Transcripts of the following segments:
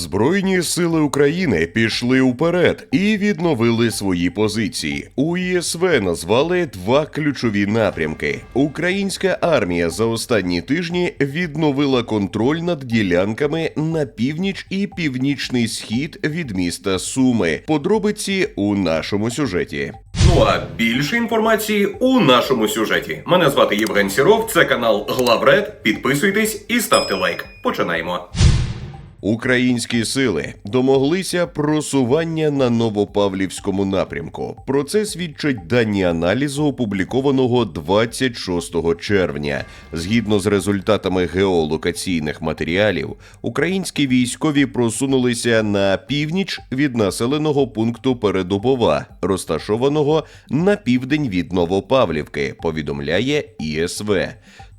Збройні сили України пішли уперед і відновили свої позиції. У ЄСВ назвали два ключові напрямки. Українська армія за останні тижні відновила контроль над ділянками на північ і північний схід від міста Суми. Подробиці у нашому сюжеті. Ну а більше інформації у нашому сюжеті. Мене звати Євген Сіров, це канал Главред. Підписуйтесь і ставте лайк. Починаємо. Українські сили домоглися просування на Новопавлівському напрямку. Про це свідчать дані аналізу, опублікованого 26 червня. Згідно з результатами геолокаційних матеріалів, українські військові просунулися на північ від населеного пункту Передубова, розташованого на південь від Новопавлівки. Повідомляє ІСВ.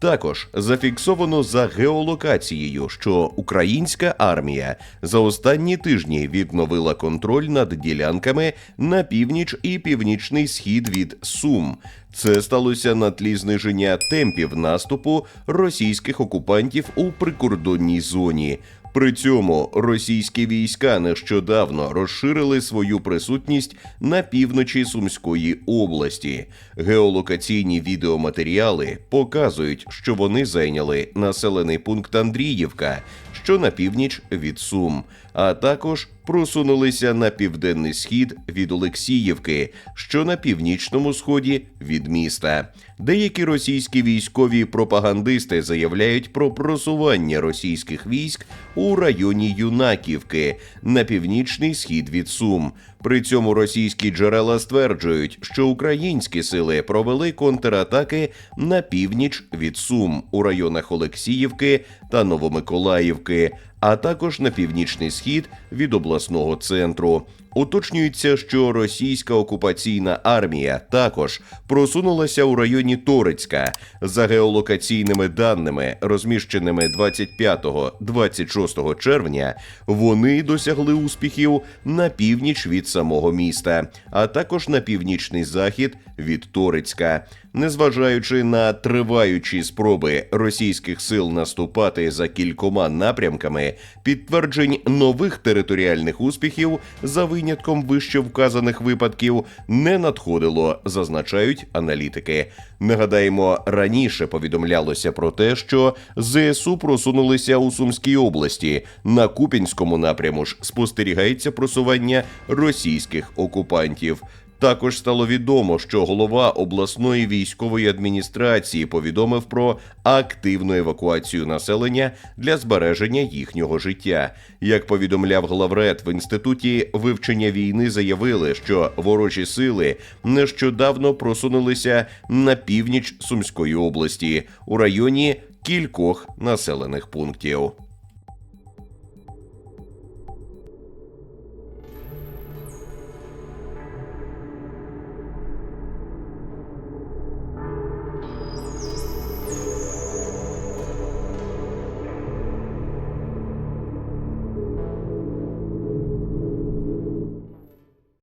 Також зафіксовано за геолокацією, що українська армія за останні тижні відновила контроль над ділянками на північ і північний схід від Сум. Це сталося на тлі зниження темпів наступу російських окупантів у прикордонній зоні. При цьому російські війська нещодавно розширили свою присутність на півночі Сумської області. Геолокаційні відеоматеріали показують, що вони зайняли населений пункт Андріївка, що на північ від Сум, а також просунулися на південний схід від Олексіївки, що на північному сході від міста. Деякі російські військові пропагандисти заявляють про просування російських військ у районі Юнаківки на північний схід від Сум. При цьому російські джерела стверджують, що українські сили провели контратаки на північ від Сум у районах Олексіївки та Новомиколаївки, а також на північний схід від обласного центру. Уточнюється, що російська окупаційна армія також просунулася у районі Торецька за геолокаційними даними, розміщеними 25-26 червня. Вони досягли успіхів на північ від самого міста, а також на північний захід від Торецька. Незважаючи на триваючі спроби російських сил наступати за кількома напрямками, підтверджень нових територіальних успіхів за винятком вище вказаних випадків не надходило, зазначають аналітики. Нагадаємо, раніше повідомлялося про те, що ЗСУ просунулися у Сумській області. На Купінському напряму ж спостерігається просування російських окупантів. Також стало відомо, що голова обласної військової адміністрації повідомив про активну евакуацію населення для збереження їхнього життя. Як повідомляв главред в інституті вивчення війни, заявили, що ворожі сили нещодавно просунулися на північ Сумської області у районі кількох населених пунктів.